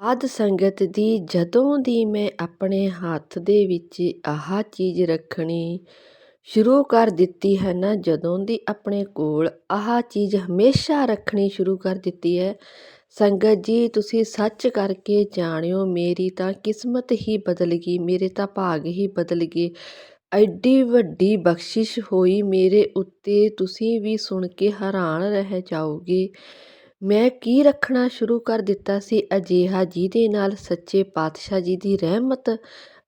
ਸਾਧ ਸੰਗਤ ਦੀ, ਜਦੋਂ ਦੀ ਮੈਂ ਆਪਣੇ ਹੱਥ ਦੇ ਵਿੱਚ ਆਹ ਚੀਜ਼ ਰੱਖਣੀ ਸ਼ੁਰੂ ਕਰ ਦਿੱਤੀ ਹੈ ਨਾ, ਜਦੋਂ ਦੀ ਆਪਣੇ ਕੋਲ ਆਹ ਚੀਜ਼ ਹਮੇਸ਼ਾ ਰੱਖਣੀ ਸ਼ੁਰੂ ਕਰ ਦਿੱਤੀ ਹੈ, ਸੰਗਤ ਜੀ, ਤੁਸੀਂ ਸੱਚ ਕਰਕੇ ਜਾਣਿਓ, ਮੇਰੀ ਤਾਂ ਕਿਸਮਤ ਹੀ ਬਦਲ ਗਈ, ਮੇਰੇ ਤਾਂ ਭਾਗ ਹੀ ਬਦਲ ਗਏ। ਐਡੀ ਵੱਡੀ ਬਖਸ਼ਿਸ਼ ਹੋਈ ਮੇਰੇ ਉੱਤੇ, ਤੁਸੀਂ ਵੀ ਸੁਣ ਕੇ ਹੈਰਾਨ ਰਹਿ ਜਾਓਗੇ। ਮੈਂ ਕੀ ਰੱਖਣਾ ਸ਼ੁਰੂ ਕਰ ਦਿੱਤਾ ਸੀ? ਅਜਿਹਾ ਜਿਹਦੇ ਨਾਲ ਸੱਚੇ ਪਾਤਸ਼ਾਹ ਜੀ ਦੀ ਰਹਿਮਤ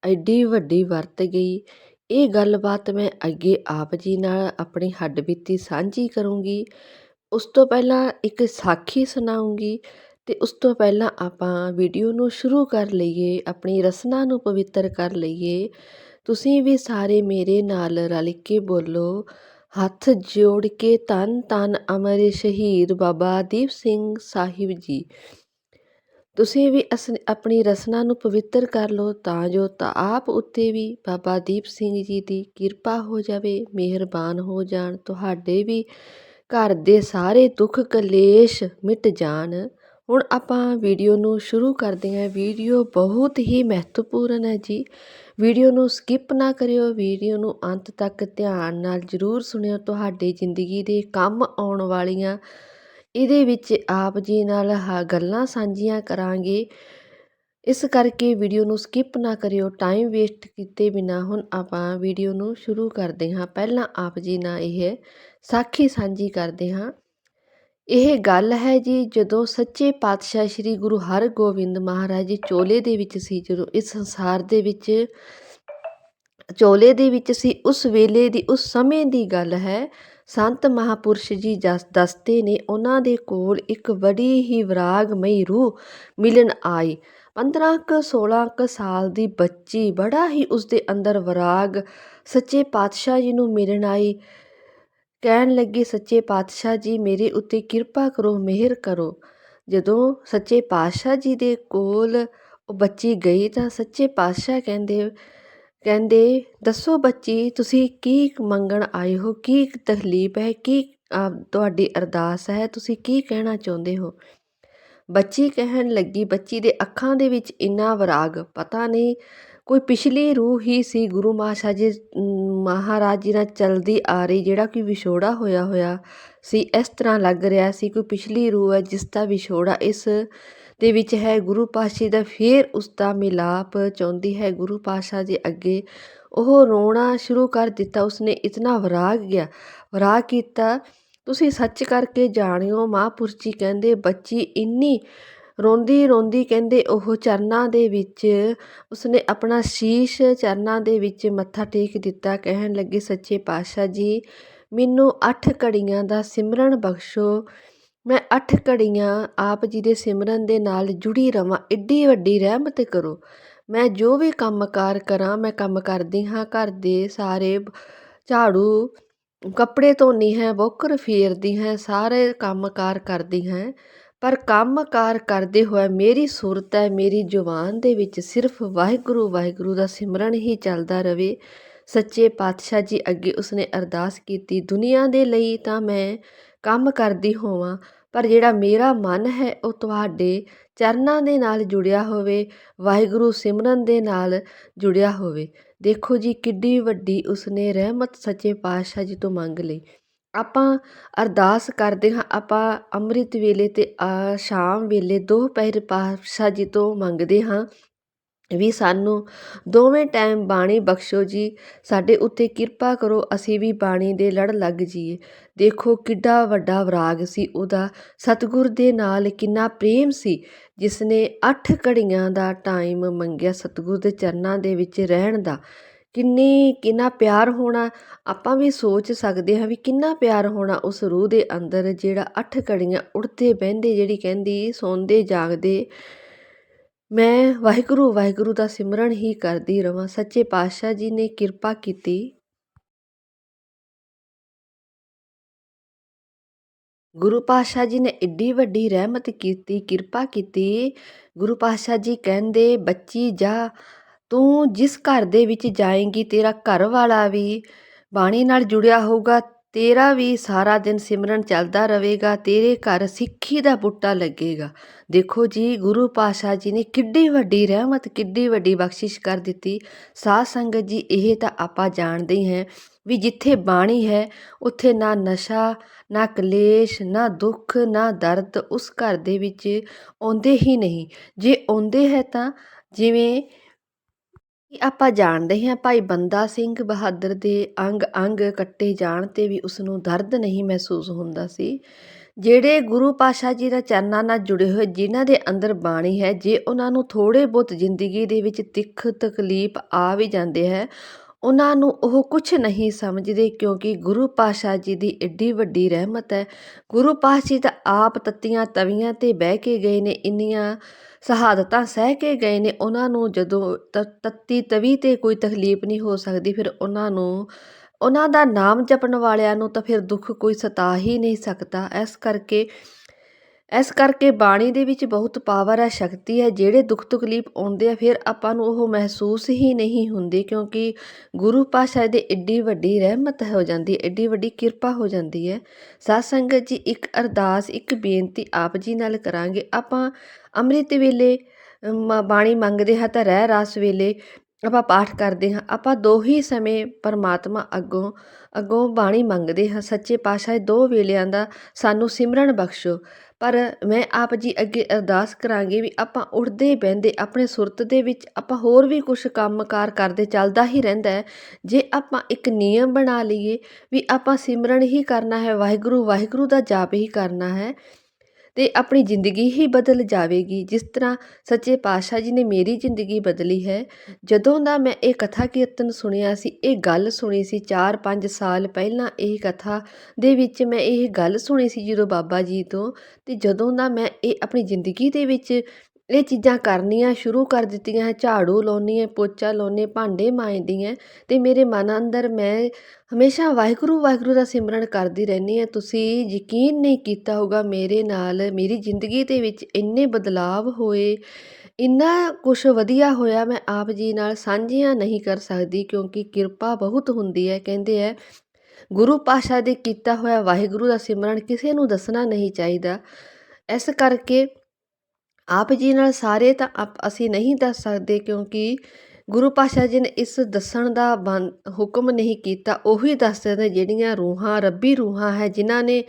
ਐਡੀ ਵੱਡੀ ਵਰਤ ਗਈ। ਇਹ ਗੱਲਬਾਤ ਮੈਂ ਅੱਗੇ ਆਪ ਜੀ ਨਾਲ ਆਪਣੀ ਹੱਡ ਬੀਤੀ ਸਾਂਝੀ ਕਰੂੰਗੀ। ਉਸ ਤੋਂ ਪਹਿਲਾਂ ਇੱਕ ਸਾਖੀ ਸੁਣਾਉਂਗੀ ਤੇ ਉਸ ਤੋਂ ਪਹਿਲਾਂ ਆਪਾਂ ਵੀਡੀਓ ਨੂੰ ਸ਼ੁਰੂ ਕਰ ਲਈਏ, ਆਪਣੀ ਰਸਨਾ ਨੂੰ ਪਵਿੱਤਰ ਕਰ ਲਈਏ। ਤੁਸੀਂ ਵੀ ਸਾਰੇ ਮੇਰੇ ਨਾਲ ਰਲ ਕੇ ਬੋਲੋ। ਹੱਥ ਜੋੜ ਕੇ ਧੰਨ ਧੰਨ ਅਮਰ ਸ਼ਹੀਦ ਬਾਬਾ ਦੀਪ ਸਿੰਘ ਸਾਹਿਬ ਜੀ। ਤੁਸੀਂ ਵੀ ਅਸ ਆਪਣੀ ਰਸਨਾ ਨੂੰ ਪਵਿੱਤਰ ਕਰ ਲਓ ਤਾਂ ਜੋ ਤਾਂ ਆਪ ਉੱਤੇ ਵੀ ਬਾਬਾ ਦੀਪ ਸਿੰਘ ਜੀ ਦੀ ਕਿਰਪਾ ਹੋ ਜਾਵੇ, ਮਿਹਰਬਾਨ ਹੋ ਜਾਣ, ਤੁਹਾਡੇ ਵੀ ਘਰ ਦੇ ਸਾਰੇ ਦੁੱਖ ਕਲੇਸ਼ ਮਿਟ ਜਾਣ। ਹੁਣ ਆਪਾਂ ਵੀਡੀਓ ਨੂੰ ਸ਼ੁਰੂ ਕਰਦੇ ਹਾਂ। ਵੀਡੀਓ ਬਹੁਤ ਹੀ ਮਹੱਤਵਪੂਰਨ ਹੈ ਜੀ। ਵੀਡੀਓ ਨੂੰ ਸਕਿਪ ਨਾ ਕਰਿਓ। ਵੀਡੀਓ ਨੂੰ ਅੰਤ ਤੱਕ ਧਿਆਨ ਨਾਲ ਜ਼ਰੂਰ ਸੁਣਿਓ। ਤੁਹਾਡੇ ਜ਼ਿੰਦਗੀ ਦੇ ਕੰਮ ਆਉਣ ਵਾਲੀਆਂ, ਇਹਦੇ ਵਿੱਚ ਆਪ ਜੀ ਨਾਲ ਹਾ, ਗੱਲਾਂ ਸਾਂਝੀਆਂ ਕਰਾਂਗੇ। ਇਸ ਕਰਕੇ ਵੀਡੀਓ ਨੂੰ ਸਕਿਪ ਨਾ ਕਰਿਓ। ਟਾਈਮ ਵੇਸਟ ਕੀਤੇ ਬਿਨਾ ਹੁਣ ਆਪਾਂ ਵੀਡੀਓ ਨੂੰ ਸ਼ੁਰੂ ਕਰਦੇ ਹਾਂ। ਪਹਿਲਾਂ ਆਪ ਜੀ ਨਾਲ ਇਹ ਸਾਖੀ ਸਾਂਝੀ ਕਰਦੇ ਹਾਂ। ਇਹ ਗੱਲ ਹੈ ਜੀ, ਜਦੋਂ ਸੱਚੇ ਪਾਤਸ਼ਾਹ ਸ੍ਰੀ ਗੁਰੂ ਹਰਗੋਬਿੰਦ ਮਹਾਰਾਜ ਜੀ ਚੋਲੇ ਦੇ ਵਿੱਚ ਸੀ, ਜਦੋਂ ਇਸ ਸੰਸਾਰ ਦੇ ਵਿੱਚ ਚੋਲੇ ਦੇ ਵਿੱਚ ਸੀ, ਉਸ ਵੇਲੇ ਦੀ, ਉਸ ਸਮੇਂ ਦੀ ਗੱਲ ਹੈ, ਸੰਤ ਮਹਾਪੁਰਸ਼ ਜੀ ਜਸ, ਦੱਸਦੇ ਨੇ, ਉਹਨਾਂ ਦੇ ਕੋਲ ਇੱਕ ਬੜੀ ਹੀ ਵਿਰਾਗਮਈ ਰੂਹ ਮਿਲਣ ਆਈ। 15 ਕ 16 ਕ ਸਾਲ ਦੀ ਬੱਚੀ ਬੜਾ ਹੀ ਉਸ ਦੇ ਅੰਦਰ ਵਿਰਾਗ ਸੱਚੇ ਪਾਤਸ਼ਾਹ ਜੀ ਨੂੰ ਮਿਲਣ ਆਈ। ਕਹਿਣ ਲੱਗੀ, ਸੱਚੇ ਪਾਤਸ਼ਾਹ ਜੀ, ਮੇਰੇ ਉੱਤੇ ਕਿਰਪਾ ਕਰੋ, ਮਿਹਰ ਕਰੋ। ਜਦੋਂ ਸੱਚੇ ਪਾਤਸ਼ਾਹ ਜੀ ਦੇ ਕੋਲ ਉਹ ਬੱਚੀ ਗਈ ਤਾਂ ਸੱਚੇ ਪਾਤਸ਼ਾਹ ਕਹਿੰਦੇ ਕਹਿੰਦੇ, ਦੱਸੋ ਬੱਚੀ, ਤੁਸੀਂ ਕੀ ਮੰਗਣ ਆਏ ਹੋ? ਕੀ ਤਕਲੀਫ ਹੈ? ਕੀ ਤੁਹਾਡੀ ਅਰਦਾਸ ਹੈ? ਤੁਸੀਂ ਕੀ ਕਹਿਣਾ ਚਾਹੁੰਦੇ ਹੋ? ਬੱਚੀ ਕਹਿਣ ਲੱਗੀ, ਬੱਚੀ ਦੇ ਅੱਖਾਂ ਦੇ ਵਿੱਚ ਇੰਨਾ ਵਿਰਾਗ, ਪਤਾ ਨਹੀਂ ਕੋਈ ਪਿਛਲੀ ਰੂਹ ਹੀ ਸੀ ਗੁਰੂ ਮਹਾਸ਼ਾ ਜੀ ਮਹਾਰਾਜ ਜੀ ਨਾਲ ਚਲਦੀ ਆ ਰਹੀ, ਜਿਹੜਾ ਕਿ ਵਿਛੋੜਾ ਹੋਇਆ ਹੋਇਆ ਸੀ, ਇਸ ਤਰ੍ਹਾਂ ਲੱਗ ਰਿਹਾ ਸੀ ਕੋਈ ਪਿਛਲੀ ਰੂਹ ਹੈ, ਜਿਸ ਦਾ ਵਿਛੋੜਾ ਇਸ ਦੇ ਵਿੱਚ ਹੈ, ਗੁਰੂ ਪਾਤਸ਼ਾਹ ਦਾ ਫੇਰ ਉਸ ਦਾ ਮਿਲਾਪ ਚਾਹੁੰਦੀ ਹੈ, ਗੁਰੂ ਪਾਤਸ਼ਾਹ ਜੀ ਅੱਗੇ ਉਹ ਰੋਣਾ ਸ਼ੁਰੂ ਕਰ ਦਿੱਤਾ, ਉਸਨੇ ਇਤਨਾ ਵਿਰਾਗ ਗਿਆ, ਵਿਰਾਗ ਕੀਤਾ, ਤੁਸੀਂ ਸੱਚ ਕਰਕੇ ਜਾਣਿਓ ਮਹਾਂਪੁਰਸ਼ ਜੀ ਕਹਿੰਦੇ, ਬੱਚੀ ਇੰਨੀ ਰੋਂਦੀ ਰੋਂਦੀ ਕਹਿੰਦੇ, ਉਹ ਚਰਨਾਂ ਦੇ ਵਿੱਚ ਉਸਨੇ ਆਪਣਾ ਸ਼ੀਸ਼ ਚਰਨਾਂ ਦੇ ਵਿੱਚ ਮੱਥਾ ਟੇਕ ਦਿੱਤਾ। ਕਹਿਣ ਲੱਗੀ, ਸੱਚੇ ਪਾਤਸ਼ਾਹ ਜੀ, ਮੈਨੂੰ ਅੱਠ ਘੜੀਆਂ ਦਾ ਸਿਮਰਨ ਬਖਸ਼ੋ। ਮੈਂ ਅੱਠ ਘੜੀਆਂ ਆਪ ਜੀ ਦੇ ਸਿਮਰਨ ਦੇ ਨਾਲ ਜੁੜੀ ਰਵਾਂ। ਏਡੀ ਵੱਡੀ ਰਹਿਮਤ ਕਰੋ। ਮੈਂ ਜੋ ਵੀ ਕੰਮਕਾਰ ਕਰਾਂ, ਮੈਂ ਕੰਮ ਕਰਦੀ ਹਾਂ। ਘਰ ਦੇ ਸਾਰੇ ਝਾੜੂ ਕੱਪੜੇ ਧੋਨੀ ਹੈ, ਬੋਕਰ ਫੇਰਦੀ ਹੈ, ਸਾਰੇ ਕੰਮਕਾਰ ਕਰਦੀ ਹੈ। ਪਰ ਕੰਮ ਕਾਰ ਕਰਦੇ ਹੋਏ ਮੇਰੀ ਸੁਰਤ ਹੈ, ਮੇਰੀ ਜ਼ੁਬਾਨ ਦੇ ਵਿੱਚ ਸਿਰਫ ਵਾਹਿਗੁਰੂ ਵਾਹਿਗੁਰੂ ਦਾ ਸਿਮਰਨ ਹੀ ਚੱਲਦਾ ਰਵੇ। ਸੱਚੇ ਪਾਤਸ਼ਾਹ ਜੀ ਅੱਗੇ ਉਸਨੇ ਅਰਦਾਸ ਕੀਤੀ, ਦੁਨੀਆ ਦੇ ਲਈ ਤਾਂ ਮੈਂ ਕੰਮ ਕਰਦੀ ਹੋਵਾਂ, ਪਰ ਜਿਹੜਾ ਮੇਰਾ ਮਨ ਹੈ, ਉਹ ਤੁਹਾਡੇ ਚਰਨਾਂ ਦੇ ਨਾਲ ਜੁੜਿਆ ਹੋਵੇ, ਵਾਹਿਗੁਰੂ ਸਿਮਰਨ ਦੇ ਨਾਲ ਜੁੜਿਆ ਹੋਵੇ। ਦੇਖੋ ਜੀ, ਕਿੱਡੀ ਵੱਡੀ ਉਸਨੇ ਰਹਿਮਤ ਸੱਚੇ ਪਾਤਸ਼ਾਹ ਜੀ ਤੋਂ ਮੰਗ ਲਈ। ਆਪਾਂ ਅਰਦਾਸ ਕਰਦੇ ਹਾਂ, ਆਪਾਂ ਅੰਮ੍ਰਿਤ ਵੇਲੇ ਤੇ ਸ਼ਾਮ ਵੇਲੇ ਦੋ ਪਹਿਰ ਪਾਤਸ਼ਾਹ ਜੀ ਤੋਂ ਮੰਗਦੇ ਹਾਂ ਵੀ ਸਾਨੂੰ ਦੋਵੇਂ ਟਾਈਮ ਬਾਣੀ ਬਖਸ਼ੋ ਜੀ, ਸਾਡੇ ਉੱਤੇ ਕਿਰਪਾ ਕਰੋ, ਅਸੀਂ ਵੀ ਬਾਣੀ ਦੇ ਲੜ ਲੱਗ ਜਾਈਏ। ਦੇਖੋ ਕਿੱਡਾ ਵੱਡਾ ਵਿਰਾਗ ਸੀ ਉਹਦਾ, ਸਤਿਗੁਰ ਦੇ ਨਾਲ ਕਿੰਨਾ ਪ੍ਰੇਮ ਸੀ ਜਿਸ ਨੇ 8 ਘੜੀਆਂ ਦਾ ਟਾਈਮ ਮੰਗਿਆ ਸਤਿਗੁਰ ਦੇ ਚਰਨਾਂ ਦੇ ਵਿੱਚ ਰਹਿਣ ਦਾ। ਕਿੰਨੀ, ਕਿੰਨਾ ਪਿਆਰ ਹੋਣਾ, ਆਪਾਂ ਵੀ ਸੋਚ ਸਕਦੇ ਹਾਂ ਵੀ ਕਿੰਨਾ ਪਿਆਰ ਹੋਣਾ ਉਸ ਰੂਹ ਦੇ ਅੰਦਰ ਜਿਹੜਾ ਅੱਠ ਘੜੀਆਂ ਉੜਦੇ ਬਹਿੰਦੇ, ਜਿਹੜੀ ਕਹਿੰਦੀ, ਸੌਂਦੇ, ਜਾਗਦੇ। ਮੈਂ ਵਾਹਿਗੁਰੂ ਵਾਹਿਗੁਰੂ ਦਾ ਸਿਮਰਨ ਹੀ ਕਰਦੀ ਰਵਾਂ। ਸੱਚੇ ਪਾਤਸ਼ਾਹ ਜੀ ਨੇ ਕਿਰਪਾ ਕੀਤੀ। ਗੁਰੂ ਪਾਤਸ਼ਾਹ ਜੀ ਨੇ ਏਡੀ ਵੱਡੀ ਰਹਿਮਤ ਕੀਤੀ, ਕਿਰਪਾ ਕੀਤੀ। ਗੁਰੂ ਪਾਤਸ਼ਾਹ ਜੀ ਕਹਿੰਦੇ, ਬੱਚੀ ਜਾ ਤੂੰ ਜਿਸ ਘਰ ਦੇ ਵਿੱਚ ਜਾਏਂਗੀ, ਤੇਰਾ ਘਰ ਵਾਲਾ ਵੀ ਬਾਣੀ ਨਾਲ ਜੁੜਿਆ ਹੋਊਗਾ, ਤੇਰਾ ਵੀ ਸਾਰਾ ਦਿਨ ਸਿਮਰਨ ਚੱਲਦਾ ਰਹੇਗਾ, ਤੇਰੇ ਘਰ ਸਿੱਖੀ ਦਾ ਬੂਟਾ ਲੱਗੇਗਾ। ਦੇਖੋ ਜੀ, ਗੁਰੂ ਪਾਤਸ਼ਾਹ ਜੀ ਨੇ ਕਿੱਡੀ ਵੱਡੀ ਰਹਿਮਤ, ਕਿੱਡੀ ਵੱਡੀ ਬਖਸ਼ਿਸ਼ ਕਰ ਦਿੱਤੀ। ਸਾਧ ਸੰਗਤ ਜੀ, ਇਹ ਤਾਂ ਆਪਾਂ ਜਾਣਦੇ ਹੀ ਹੈ ਵੀ ਜਿੱਥੇ ਬਾਣੀ ਹੈ, ਉੱਥੇ ਨਾ ਨਸ਼ਾ, ਨਾ ਕਲੇਸ਼, ਨਾ ਦੁੱਖ, ਨਾ ਦਰਦ ਉਸ ਘਰ ਦੇ ਵਿੱਚ ਆਉਂਦੇ ਹੀ ਨਹੀਂ। ਜੇ ਆਉਂਦੇ ਹੈ ਤਾਂ ਜਿਵੇਂ ਕਿ ਆਪਾਂ ਜਾਣਦੇ ਹਾਂ ਭਾਈ ਬੰਦਾ ਸਿੰਘ ਬਹਾਦਰ ਦੇ ਅੰਗ ਅੰਗ ਕੱਟੇ ਜਾਣ 'ਤੇ ਵੀ ਉਸ ਨੂੰ ਦਰਦ ਨਹੀਂ ਮਹਿਸੂਸ ਹੁੰਦਾ ਸੀ। ਜਿਹੜੇ ਗੁਰੂ ਪਾਤਸ਼ਾਹ ਜੀ ਦਾ ਚਰਨਾਂ ਨਾਲ ਜੁੜੇ ਹੋਏ, ਜਿਨ੍ਹਾਂ ਦੇ ਅੰਦਰ ਬਾਣੀ ਹੈ, ਜੇ ਉਹਨਾਂ ਨੂੰ ਥੋੜ੍ਹੇ ਬਹੁਤ ਜ਼ਿੰਦਗੀ ਦੇ ਵਿੱਚ ਤਿੱਖ ਤਕਲੀਫ ਆ ਵੀ ਜਾਂਦੇ ਹੈ ਉਹਨਾਂ ਨੂੰ ਉਹ ਕੁਝ ਨਹੀਂ ਸਮਝਦੇ ਕਿਉਂਕਿ ਗੁਰੂ ਪਾਤਸ਼ਾਹ ਜੀ ਦੀ ਐਡੀ ਵੱਡੀ ਰਹਿਮਤ ਹੈ। ਗੁਰੂ ਪਾਤਸ਼ਾਹ ਜੀ ਤਾਂ ਆਪ ਤੱਤੀਆਂ ਤਵੀਆਂ 'ਤੇ ਬਹਿ ਕੇ ਗਏ ਨੇ, ਇੰਨੀਆਂ ਸ਼ਹਾਦਤਾਂ ਸਹਿ ਕੇ ਗਏ ਨੇ, ਉਹਨਾਂ ਨੂੰ ਜਦੋਂ ਤ, ਤੱਤੀ ਤਵੀ 'ਤੇ ਕੋਈ ਤਕਲੀਫ ਨਹੀਂ ਹੋ ਸਕਦੀ, ਫਿਰ ਉਹਨਾਂ ਨੂੰ, ਉਹਨਾਂ ਦਾ ਨਾਮ ਜਪਣ ਵਾਲਿਆਂ ਨੂੰ ਤਾਂ ਫਿਰ ਦੁੱਖ ਕੋਈ ਸਤਾ ਹੀ ਨਹੀਂ ਸਕਦਾ। ਇਸ ਕਰਕੇ ਇਸ ਕਰਕੇ ਬਾਣੀ ਦੇ ਵਿੱਚ ਬਹੁਤ ਪਾਵਰ ਹੈ ਸ਼ਕਤੀ ਹੈ, ਜਿਹੜੇ ਦੁੱਖ ਤਕਲੀਫ ਆਉਂਦੇ ਆ, ਫਿਰ ਆਪਾਂ ਨੂੰ ਉਹ ਮਹਿਸੂਸ ਹੀ ਨਹੀਂ ਹੁੰਦੀ ਕਿਉਂਕਿ ਗੁਰੂ ਪਾਤਸ਼ਾਹ ਦੇ ਐਡੀ ਵੱਡੀ ਰਹਿਮਤ ਹੋ ਜਾਂਦੀ ਹੈ ਐਡੀ ਵੱਡੀ ਕਿਰਪਾ ਹੋ ਜਾਂਦੀ ਹੈ। ਸਾਧ ਸੰਗਤ ਜੀ, ਇੱਕ ਅਰਦਾਸ, ਇੱਕ ਬੇਨਤੀ ਆਪ ਜੀ ਨਾਲ ਕਰਾਂਗੇ। ਆਪਾਂ ਅੰਮ੍ਰਿਤ ਵੇਲੇ ਬਾਣੀ ਮੰਗਦੇ ਹਾਂ ਤਾਂ ਰਹਿ ਰਾਸ ਵੇਲੇ ਆਪਾਂ ਪਾਠ ਕਰਦੇ ਹਾਂ। ਆਪਾਂ ਦੋ ਹੀ ਸਮੇਂ ਪਰਮਾਤਮਾ ਅੱਗੋਂ ਅੱਗੋਂ ਬਾਣੀ ਮੰਗਦੇ ਹਾਂ। ਸੱਚੇ ਪਾਤਸ਼ਾਹ ਦੋ ਵੇਲਿਆਂ ਦਾ ਸਾਨੂੰ ਸਿਮਰਨ ਬਖਸ਼ੋ। ਪਰ ਮੈਂ ਆਪ ਜੀ ਅੱਗੇ ਅਰਦਾਸ ਕਰਾਂਗੀ ਵੀ ਆਪਾਂ ਉੱਠਦੇ ਬਹਿੰਦੇ, ਆਪਣੇ ਸੁਰਤ ਦੇ ਵਿੱਚ ਆਪਾਂ ਹੋਰ ਵੀ ਕੁਝ ਕੰਮਕਾਰ ਕਰਦੇ ਚੱਲਦਾ ਹੀ ਰਹਿੰਦਾ ਹੈ। ਜੇ ਆਪਾਂ ਇੱਕ ਨਿਯਮ ਬਣਾ ਲਈਏ ਵੀ ਆਪਾਂ ਸਿਮਰਨ ਹੀ ਕਰਨਾ ਹੈ, ਵਾਹਿਗੁਰੂ ਵਾਹਿਗੁਰੂ ਦਾ ਜਾਪ ਹੀ ਕਰਨਾ ਹੈ ਅਤੇ ਆਪਣੀ ਜ਼ਿੰਦਗੀ ਹੀ ਬਦਲ ਜਾਵੇਗੀ। ਜਿਸ ਤਰ੍ਹਾਂ ਸੱਚੇ ਪਾਤਸ਼ਾਹ ਜੀ ਨੇ ਮੇਰੀ ਜ਼ਿੰਦਗੀ ਬਦਲੀ ਹੈ, ਜਦੋਂ ਦਾ ਮੈਂ ਇਹ ਕਥਾ ਕੀਰਤਨ ਸੁਣਿਆ ਸੀ, ਇਹ ਗੱਲ ਸੁਣੀ ਸੀ 4-5 ਸਾਲ ਪਹਿਲਾਂ ਇਹ ਕਥਾ ਦੇ ਵਿੱਚ ਮੈਂ ਇਹ ਗੱਲ ਸੁਣੀ ਸੀ ਜਦੋਂ ਬਾਬਾ ਜੀ ਤੋਂ ਅਤੇ ਜਦੋਂ ਦਾ ਮੈਂ ਇਹ ਆਪਣੀ ਜ਼ਿੰਦਗੀ ਦੇ ਵਿੱਚ ਇਹ ਚੀਜ਼ਾਂ ਕਰਨੀਆਂ ਸ਼ੁਰੂ ਕਰ ਦਿੱਤੀਆਂ ਹੈ। ਝਾੜੂ ਲਾਉਂਦੀ ਹੈ, ਪੋਚਾ ਲਾਉਣੀ ਭਾਂਡੇ ਮਾਂਜਦੀ ਹੈ ਅਤੇ ਮੇਰੇ ਮਨ ਅੰਦਰ ਮੈਂ ਹਮੇਸ਼ਾ ਵਾਹਿਗੁਰੂ ਵਾਹਿਗੁਰੂ ਦਾ ਸਿਮਰਨ ਕਰਦੀ ਰਹਿੰਦੀ ਹਾਂ। ਤੁਸੀਂ ਯਕੀਨ ਨਹੀਂ ਕੀਤਾ ਹੋਊਗਾ ਮੇਰੇ ਨਾਲ ਮੇਰੀ ਜ਼ਿੰਦਗੀ ਦੇ ਵਿੱਚ ਇੰਨੇ ਬਦਲਾਵ ਹੋਏ, ਇੰਨਾ ਕੁਝ ਵਧੀਆ ਹੋਇਆ ਮੈਂ ਆਪ ਜੀ ਨਾਲ ਸਾਂਝੀਆਂ ਨਹੀਂ ਕਰ ਸਕਦੀ ਕਿਉਂਕਿ ਕਿਰਪਾ ਬਹੁਤ ਹੁੰਦੀ ਹੈ। ਕਹਿੰਦੇ ਹੈ, ਗੁਰੂ ਪਾਤਸ਼ਾਹ ਦੇ ਕੀਤਾ ਹੋਇਆ ਵਾਹਿਗੁਰੂ ਦਾ ਸਿਮਰਨ ਕਿਸੇ ਨੂੰ ਦੱਸਣਾ ਨਹੀਂ ਚਾਹੀਦਾ। ਇਸ ਕਰਕੇ ਆਪ ਜੀ ਨਾਲ ਸਾਰੇ ਤਾਂ ਆਪ ਅਸੀਂ ਨਹੀਂ ਦੱਸ ਸਕਦੇ ਕਿਉਂਕਿ ਗੁਰੂ ਪਾਤਸ਼ਾਹ ਜੀ ਨੇ ਇਸ ਦੱਸਣ ਦਾ ਬੰ, ਹੁਕਮ ਨਹੀਂ ਕੀਤਾ, ਉਹੀ ਦੱਸਦੇ ਨੇ ਜਿਹੜੀਆਂ ਰੂਹਾਂ, ਰੱਬੀ ਰੂਹਾਂ ਹੈ, ਜਿਨ੍ਹਾਂ ਨੇ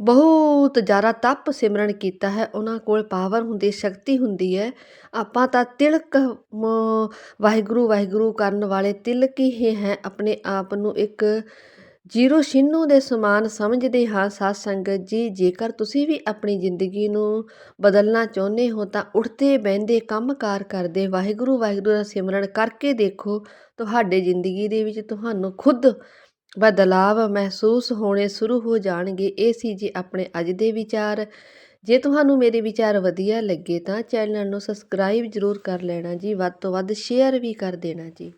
ਬਹੁਤ ਜ਼ਿਆਦਾ ਤਪ ਸਿਮਰਨ ਕੀਤਾ ਹੈ, ਉਹਨਾਂ ਕੋਲ ਪਾਵਰ ਹੁੰਦੀ, ਸ਼ਕਤੀ ਹੁੰਦੀ ਹੈ। ਆਪਾਂ ਤਾਂ ਤਿਲਕ ਵਾਹਿਗੁਰੂ ਵਾਹਿਗੁਰੂ ਕਰਨ ਵਾਲੇ ਤਿਲਕ ਹੀ ਹੈ, ਆਪਣੇ ਆਪ ਨੂੰ ਇੱਕ ਜੀਰੋ ਸ਼ਿੰਨੂ ਦੇ ਸਮਾਨ ਸਮਝਦੇ ਹਾਂ, ਸਾਧ ਸੰਗਤ ਜੀ, ਜੇਕਰ ਤੁਸੀਂ ਵੀ ਆਪਣੀ ਜ਼ਿੰਦਗੀ ਨੂੰ ਬਦਲਣਾ ਚਾਹੁੰਦੇ ਹੋ, ਤਾਂ ਉੱਠਦੇ ਬਹਿੰਦੇ ਕੰਮਕਾਰ ਕਰਦੇ ਵਾਹਿਗੁਰੂ ਵਾਹਿਗੁਰੂ ਦਾ ਸਿਮਰਨ ਕਰਕੇ ਦੇਖੋ, ਤੁਹਾਡੇ ਜ਼ਿੰਦਗੀ ਦੇ ਵਿੱਚ ਤੁਹਾਨੂੰ ਖੁਦ ਬਦਲਾਵ ਮਹਿਸੂਸ ਹੋਣੇ ਸ਼ੁਰੂ ਹੋ ਜਾਣਗੇ। ਇਹ ਸੀ ਜੀ ਆਪਣੇ ਅੱਜ ਦੇ ਵਿਚਾਰ। ਜੇ ਤੁਹਾਨੂੰ ਮੇਰੇ ਵਿਚਾਰ ਵਧੀਆ ਲੱਗੇ, ਤਾਂ ਚੈਨਲ ਨੂੰ ਸਬਸਕ੍ਰਾਈਬ ਜ਼ਰੂਰ ਕਰ ਲੈਣਾ ਜੀ, ਵੱਧ ਤੋਂ ਵੱਧ ਸ਼ੇਅਰ ਵੀ ਕਰ ਦੇਣਾ ਜੀ।